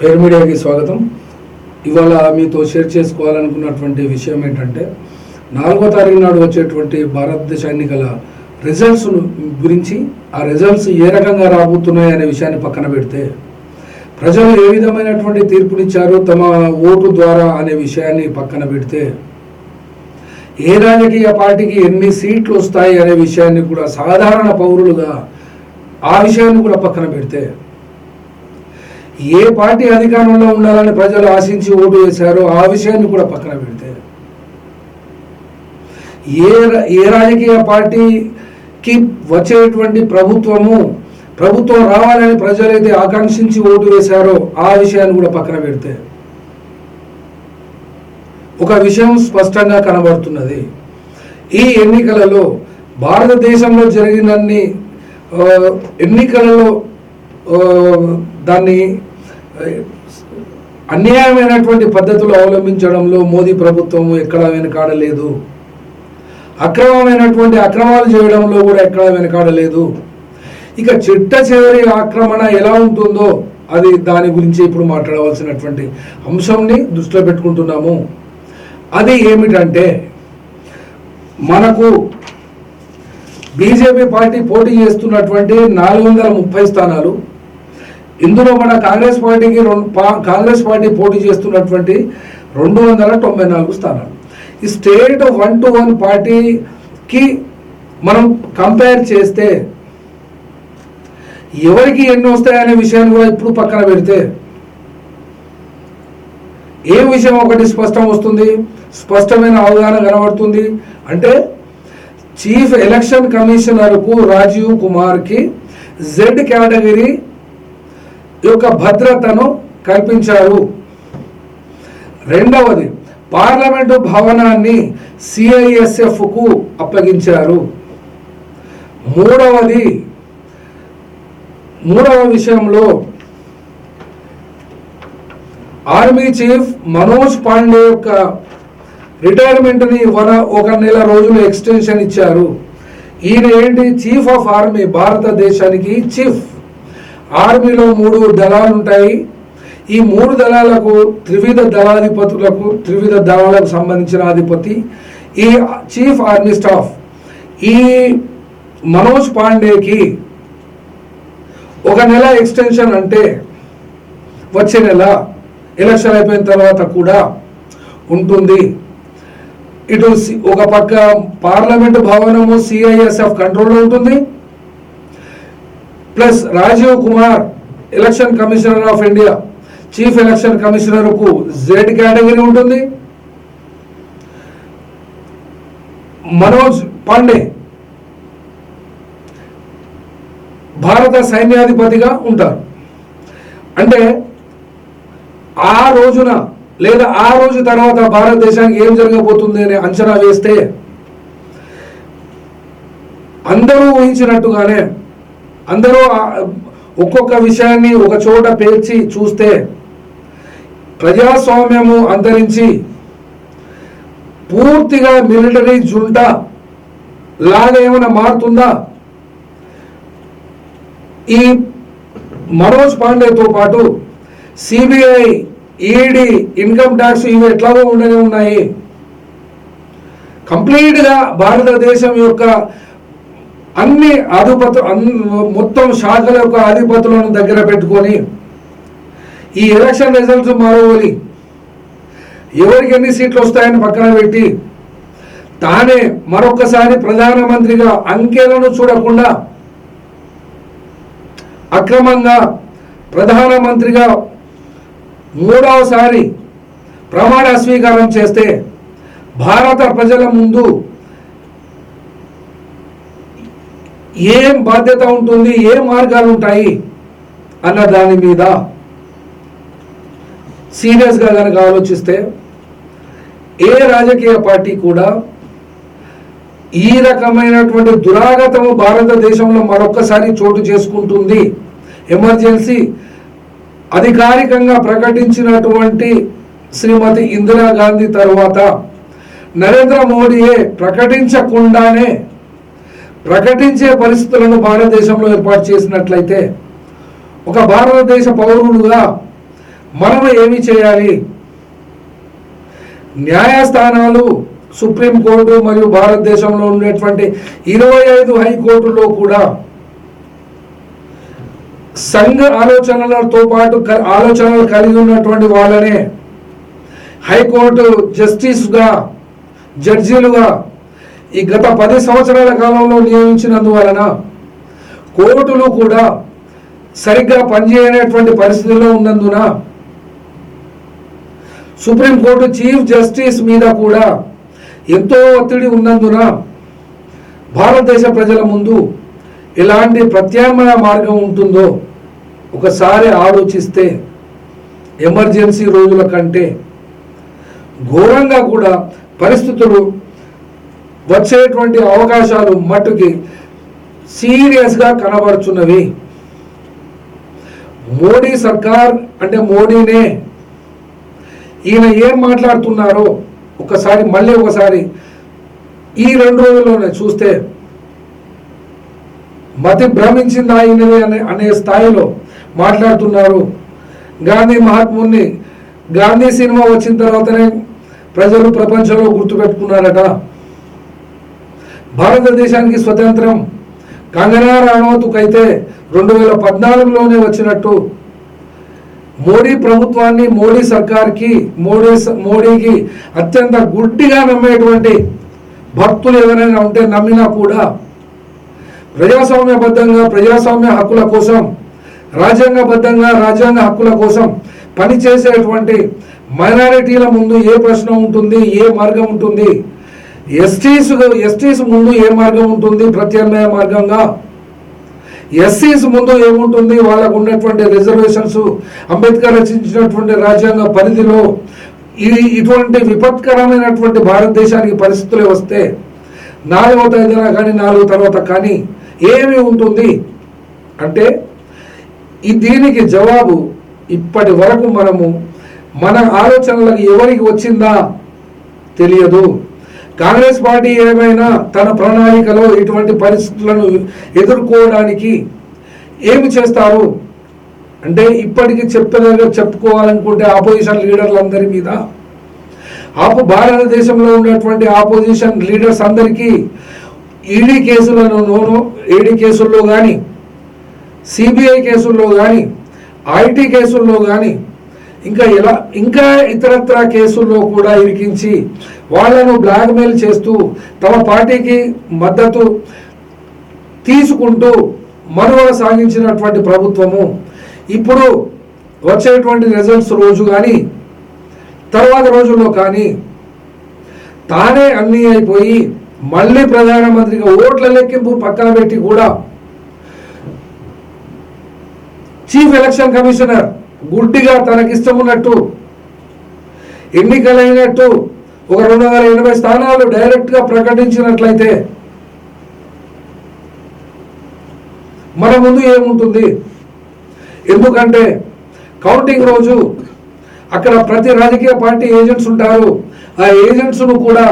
Fair మీడియాకి స్వాగతం. ఇవాళ మీతో షేర్ చేసుకోవాలనుకున్నటువంటి విషయం ఏంటంటే నాలుగో తారీఖు నాడు వచ్చేటువంటి భారతదేశ ఎన్నికల రిజల్ట్స్ గురించి ఆ రిజల్ట్స్ ఏ రకంగా రాబోతున్నాయి అనే విషయాన్ని పక్కన పెడితే ప్రజలు ఏ విధమైనటువంటి తీర్పునిచ్చారో తమ ఓటు ద్వారా అనే విషయాన్ని పక్కన పెడితే ఏ రాజకీయ పార్టీకి ఎన్ని సీట్లు వస్తాయి అనే విషయాన్ని కూడా సాధారణ పౌరులుగా ఆ విషయాన్ని కూడా పక్కన పెడితే ఏ పార్టీ అధికారంలో ఉండాలని ప్రజలు ఆశించి ఓటు వేశారో ఆ విషయాన్ని కూడా పక్కన పెడితే. ఏ ఏ రాజకీయ పార్టీకి వచ్చేటువంటి ప్రభుత్వము ప్రభుత్వం రావాలని ప్రజలైతే ఆకాంక్షించి ఓటు వేశారో ఆ విషయాన్ని కూడా పక్కన పెడితే. ఒక విషయం స్పష్టంగా కనబడుతున్నది. ఈ ఎన్నికలలో భారతదేశంలో జరిగినన్ని ఎన్నికలలో దాన్ని అన్యాయమైనటువంటి పద్ధతులు అవలంబించడంలో మోదీ ప్రభుత్వం ఎక్కడ వెనకాడలేదు. అక్రమమైనటువంటి అక్రమాలు చేయడంలో కూడా ఎక్కడ వెనకాడలేదు. ఇక చిట్ట చివరి ఆక్రమణ ఎలా ఉంటుందో అది దాని గురించి ఇప్పుడు మాట్లాడవలసినటువంటి అంశంని దృష్టిలో పెట్టుకుంటున్నాము. అది ఏమిటంటే మనకు బీజేపీ పార్టీ పోటీ చేస్తున్నటువంటి నాలుగు వందల ముప్పై స్థానాలు ఇందులో మన కాంగ్రెస్ పార్టీకి రెండు పా- కాంగ్రెస్ పార్టీ పోటీ చేస్తున్నటువంటి రెండు వందల తొంభై నాలుగు స్థానాలు. ఈ స్టేట్ వన్ టు వన్ పార్టీకి మనం కంపేర్ చేస్తే ఎవరికి ఎన్ని వస్తాయనే విషయాన్ని కూడా ఇప్పుడు పక్కన పెడితే ఏ విషయం ఒకటి స్పష్టం వస్తుంది స్పష్టమైన అవగాహన కనబడుతుంది అంటే చీఫ్ ఎలక్షన్ కమిషనర్కు రాజీవ్ కుమార్కి జెడ్ కేటగిరీ యొక్క భద్రతను కల్పించారు. రెండవది పార్లమెంటు భవనాన్ని సిఐఎస్ఎఫ్కు అప్పగించారు. మూడవది మూడవ విషయంలో ఆర్మీ చీఫ్ మనోజ్ పాండే యొక్క రిటైర్మెంట్ని వన ఒక నెల రోజులు ఎక్స్టెన్షన్ ఇచ్చారు. ఈయన ఏంటి? చీఫ్ ఆఫ్ ఆర్మీ భారతదేశానికి చీఫ్ ఆర్మీలో మూడు దళాలు ఉంటాయి ఈ మూడు దళాలకు త్రివిధ దళాధిపతులకు త్రివిధ దళాలకు సంబంధించిన అధిపతి ఈ చీఫ్ ఆర్మీ స్టాఫ్. ఈ మనోజ్ పాండేకి ఒక నెల ఎక్స్టెన్షన్ అంటే వచ్చే నెల ఎలక్షన్ అయిపోయిన తర్వాత కూడా ఉంటుంది. ఇటు సి- ఒక పక్క పార్లమెంట్ భవనము సిఐఎస్ఎఫ్ కంట్రోల్లో ఉంటుంది. Plus Rajiv Kumar election commissioner of India chief election కమిషనర్కు Z category ఉంటుంది. మనోజ్ పాండే భారత సైన్యాధిపతిగా ఉంటారు. అంటే ఆ రోజున లేదా ఆ రోజు తర్వాత భారతదేశానికి ఏం జరగబోతుంది అని అంచనా వేస్తే అందరూ ఊహించినట్టుగానే అందరూ ఒక్కొక్క విషయాన్ని ఒక చోట పేర్చి చూస్తే ప్రజాస్వామ్యము అంతరించి పూర్తిగా మిలిటరీ జుంట లాగా ఏమైనా మారుతుందా? ఈ మనోజ్ పాండేతో పాటు సిబిఐ ఈడీ ఇన్కమ్ ట్యాక్స్ ఇవి ఎట్లాగో ఉండనే ఉన్నాయి. కంప్లీట్గా భారతదేశం యొక్క అన్ని అధిపతు మొత్తం శాఖల యొక్క అధిపతులను దగ్గర పెట్టుకొని ఈ ఎలక్షన్ రిజల్ట్స్ మారవలి. ఎవరికి ఎన్ని సీట్లు వస్తాయని పక్కన పెట్టి తానే మరొకసారి ప్రధానమంత్రిగా అంకెలను చూడకుండా అక్రమంగా ప్రధానమంత్రిగా మూడవసారి ప్రమాణ స్వీకారం చేస్తే భారత ప్రజల ముందు ఏం బాధ్యత ఉంటుంది ఏ మార్గాలు ఉంటాయి అన్న దాని మీద సీరియస్గా కనుక ఆలోచిస్తే ఏ రాజకీయ పార్టీ కూడా ఈ రకమైనటువంటి దురాగతము భారతదేశంలో మరొక్కసారి చోటు చేసుకుంటుంది. ఎమర్జెన్సీ అధికారికంగా ప్రకటించినటువంటి శ్రీమతి ఇందిరాగాంధీ తర్వాత నరేంద్ర మోడీయే ప్రకటించకుండానే ప్రకటించే పరిస్థితులను భారతదేశంలో ఏర్పాటు చేసినట్లయితే ఒక భారతదేశ పౌరుడుగా మనం ఏమి చేయాలి? న్యాయస్థానాలు సుప్రీంకోర్టు మరియు భారతదేశంలో ఉండేటువంటి ఇరవై ఐదు హైకోర్టులో కూడా సంఘ ఆలోచనలతో పాటు ఆలోచనలు కలిగి ఉన్నటువంటి వాళ్ళనే హైకోర్టు జస్టిస్గా జడ్జీలుగా ఈ గత పది సంవత్సరాల కాలంలో నియమించినందువలన కోర్టులు కూడా సరిగ్గా పనిచేయనటువంటి పరిస్థితిలో ఉన్నందున సుప్రీంకోర్టు చీఫ్ జస్టిస్ మీద కూడా ఎంతో ఒత్తిడి ఉన్నందున భారతదేశ ప్రజల ముందు ఎలాంటి ప్రత్యామ్నాయ మార్గం ఉంటుందో ఒకసారి ఆలోచిస్తే ఎమర్జెన్సీ రోజుల కంటే ఘోరంగా కూడా పరిస్థితులు వచ్చేటువంటి అవకాశాలు మట్టుకి సీరియస్గా కనబడుచున్నవి. మోడీ సర్కార్ అంటే మోడీనే. ఈయన ఏం మాట్లాడుతున్నారో ఒకసారి మళ్ళీ ఒకసారి ఈ రెండు రోజుల్లోనే చూస్తే మతి భ్రమించింది ఆయనది అనే అనే స్థాయిలో మాట్లాడుతున్నారు. గాంధీ మహాత్ముని గాంధీ సినిమా వచ్చిన తర్వాతనే ప్రజలు ప్రపంచంలో గుర్తుపెట్టుకున్నారట. భారతదేశానికి స్వతంత్రం. కంగనా రాణౌత్కైతే రెండు వేల పద్నాలుగులోనే వచ్చినట్టు. మోడీ ప్రభుత్వాన్ని మోడీ సర్కార్కి మోడీ మోడీకి అత్యంత గుడ్డిగా నమ్మేటువంటి భక్తులు ఎవరైనా ఉంటే నమ్మినా కూడా ప్రజాస్వామ్యబద్ధంగా ప్రజాస్వామ్య హక్కుల కోసం రాజ్యాంగబద్ధంగా రాజ్యాంగ హక్కుల కోసం పనిచేసేటువంటి మైనారిటీల ముందు ఏ ప్రశ్న ఉంటుంది ఏ మార్గం ఉంటుంది ఎస్టీస్ ఎస్టీస్ ముందు ఏ మార్గం ఉంటుంది? ప్రత్యామ్నాయ మార్గంగా? ఎస్సీస్ ముందు ఏముంటుంది? వాళ్ళకు ఉన్నటువంటి రిజర్వేషన్స్ అంబేద్కర్ రచించినటువంటి రాజ్యాంగ పరిధిలో ఇది ఇటువంటి విపత్కరమైనటువంటి భారతదేశానికి పరిస్థితులు వస్తే నాలుగవ తేదీన కానీ నాలుగు తర్వాత కానీ ఏమి ఉంటుంది? అంటే ఈ దీనికి జవాబు ఇప్పటి వరకు మనము మన ఆలోచనలకు ఎవరికి వచ్చిందా? తెలియదు. కాంగ్రెస్ పార్టీ ఏమైనా తన ప్రణాళికలో ఇటువంటి పరిస్థితులను ఎదుర్కోవడానికి ఏమి చేస్తారు? అంటే ఇప్పటికీ చెప్తగా చెప్పుకోవాలనుకుంటే ఆపోజిషన్ లీడర్లందరి మీద. ఆపు భారతదేశంలో ఉన్నటువంటి ఆపోజిషన్ లీడర్స్ అందరికీ ఈడీ కేసులలోనూ ఈడీ కేసుల్లో కానీ సిబిఐ కేసుల్లో కానీ ఐటీ కేసుల్లో కానీ ఇంకా ఎలా? ఇంకా ఇతరత్ర కేసుల్లో కూడా ఇరికించి వాళ్ళను బ్లాక్మెయిల్ చేస్తూ తమ పార్టీకి మద్దతు తీసుకుంటూ మనుగడ సాగించినటువంటి ప్రభుత్వము. ఇప్పుడు వచ్చేటువంటి రిజల్ట్స్ రోజు కానీ తర్వాత రోజుల్లో కానీ తానే అన్నీ అయిపోయి మళ్ళీ ప్రధానమంత్రిగా ఓట్ల లెక్కింపు పక్కన పెట్టి కూడా చీఫ్ ఎలక్షన్ కమిషనర్ గుడ్డిగా తనకిష్టం ఉన్నట్టు ఎన్నికలైనట్టు ఒక రెండు వందల ఎనభై స్థానాలు డైరెక్ట్గా ప్రకటించినట్లయితే మన ముందు ఏముంటుంది? ఎందుకంటే కౌంటింగ్ రోజు అక్కడ ప్రతి రాజకీయ పార్టీ ఏజెంట్స్ ఉంటారు. ఆ ఏజెంట్స్ను కూడా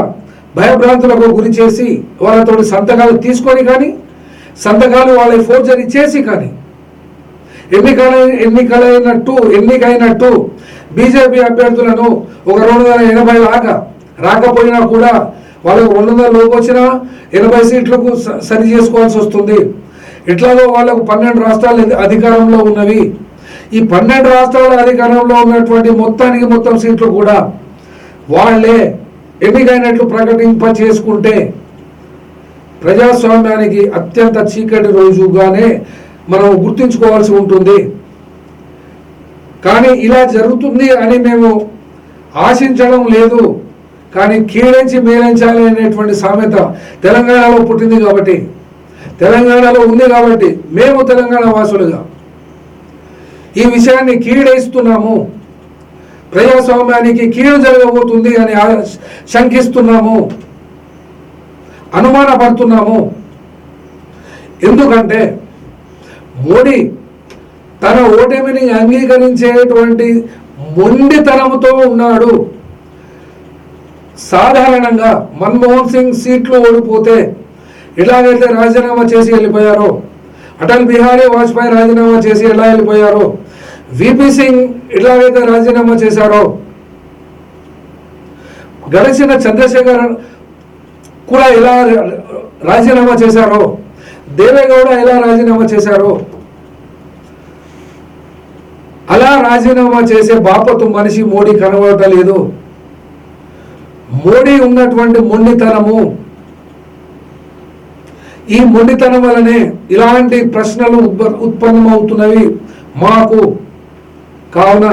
భయభ్రాంతులకు గురి చేసి వాళ్ళతో సంతకాలు తీసుకొని కానీ సంతకాలు వాళ్ళ ఫోర్జరీ చేసి కానీ ఎన్నికల ఎన్నికలైనట్టు ఎన్నికైనట్టు బీజేపీ అభ్యర్థులను ఒక రెండు వందల ఎనభై లాగా రాకపోయినా కూడా వాళ్ళకు రెండు వందల లోపు వచ్చినా ఎనభై సీట్లకు సరి చేసుకోవాల్సి వస్తుంది. ఇట్లాగో వాళ్ళకు పన్నెండు రాష్ట్రాలు అధికారంలో ఉన్నవి. ఈ పన్నెండు రాష్ట్రాల అధికారంలో ఉన్నటువంటి మొత్తానికి మొత్తం సీట్లు కూడా వాళ్ళే ఎన్నికైనట్లు ప్రకటింప చేసుకుంటే ప్రజాస్వామ్యానికి అత్యంత చీకటి రోజుగానే మనం గుర్తుంచుకోవాల్సి ఉంటుంది. కానీ ఇలా జరుగుతుంది అని మేము ఆశించడం లేదు. కానీ కీడించి మేలించాలి అనేటువంటి సామెత తెలంగాణలో పుట్టింది కాబట్టి తెలంగాణలో ఉంది కాబట్టి మేము తెలంగాణ వాసులుగా ఈ విషయాన్ని కీడేస్తున్నాము ప్రజాస్వామ్యానికి కీడు జరగబోతుంది అని శంకిస్తున్నాము. అనుమానపడుతున్నాము. ఎందుకంటే మోడీ తన ఓటమిని అంగీకరించేటువంటి మొండితనంతో ఉన్నాడు. సాధారణంగా మన్మోహన్ సింగ్ సీట్లు ఓడిపోతే ఎలాగైతే రాజీనామా చేసి వెళ్ళిపోయారో అటల్ బిహారీ వాజ్పేయి రాజీనామా చేసి ఎలా వెళ్ళిపోయారో విపి సింగ్ ఎలాగైతే రాజీనామా చేశారో గడిచిన చంద్రశేఖర్ కూడా ఎలా రాజీనామా చేశారో దేవేగౌడ ఎలా రాజీనామా చేశారో అలా రాజీనామా చేసే బాపతు మనిషి మోడీ కనబడటలేదు మోడీ ఉన్నటువంటి మొండితనము. ఈ మొండితనం వలనే ఇలాంటి ప్రశ్నలు ఉత్ప- ఉత్పన్నమవుతున్నవి మాకు. కావున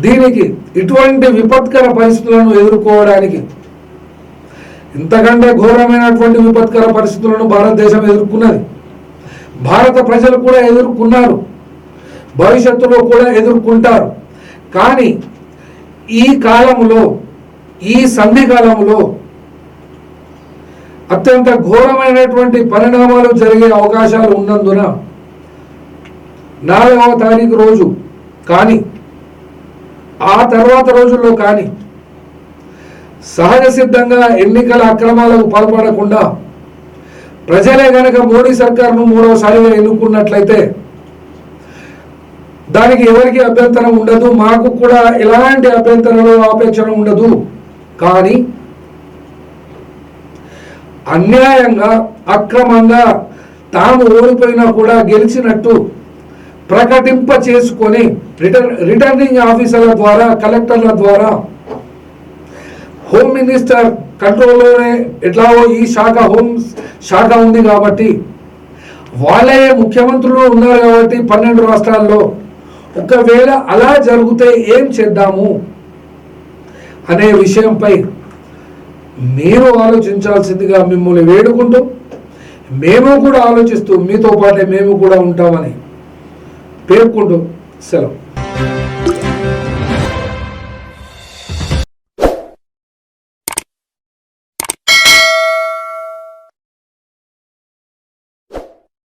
దీనికి ఇటువంటి విపత్కర పరిస్థితులను ఎదుర్కోవడానికి ఇంతకంటే ఘోరమైనటువంటి విపత్కర పరిస్థితులను భారతదేశం ఎదుర్కొన్నది. భారత ప్రజలు కూడా ఎదుర్కొన్నారు. భవిష్యత్తులో కూడా ఎదుర్కొంటారు. కానీ ఈ కాలంలో ఈ సంధి కాలంలో అత్యంత ఘోరమైనటువంటి పరిణామాలు జరిగే అవకాశాలు ఉన్నందున నాలుగవ తారీఖు రోజు కానీ ఆ తర్వాత రోజుల్లో కానీ సహజ సిద్ధంగా ఎన్నికల అక్రమాలకు పాల్పడకుండా ప్రజలే గనక మోడీ సర్కార్ను మూడవసారిగా ఎన్నుకున్నట్లయితే దానికి ఎవరికి అభ్యంతరం ఉండదు మాకు కూడా ఎలాంటి అభ్యంతరాలు ఆపేక్షణ ఉండదు. కానీ అన్యాయంగా అక్రమంగా తాము ఓడిపోయినా కూడా గెలిచినట్టు ప్రకటింప చేసుకొని రిటర్ రిటర్నింగ్ ఆఫీసర్ల ద్వారా కలెక్టర్ల ద్వారా హోమ్ మినిస్టర్ కంట్రోల్లోనే ఎట్లాగో ఈ శాఖ హోమ్ శాఖ ఉంది కాబట్టి వాళ్ళే ముఖ్యమంత్రులు ఉన్నారు కాబట్టి పన్నెండు రాష్ట్రాల్లో. ఒకవేళ అలా జరిగితే ఏం చేద్దాము అనే విషయంపై మీరు ఆలోచించాల్సిందిగా మిమ్మల్ని వేడుకుంటూ మేము కూడా ఆలోచిస్తూ మీతో పాటే మేము కూడా ఉంటామని పేర్కొంటూ సెలవు.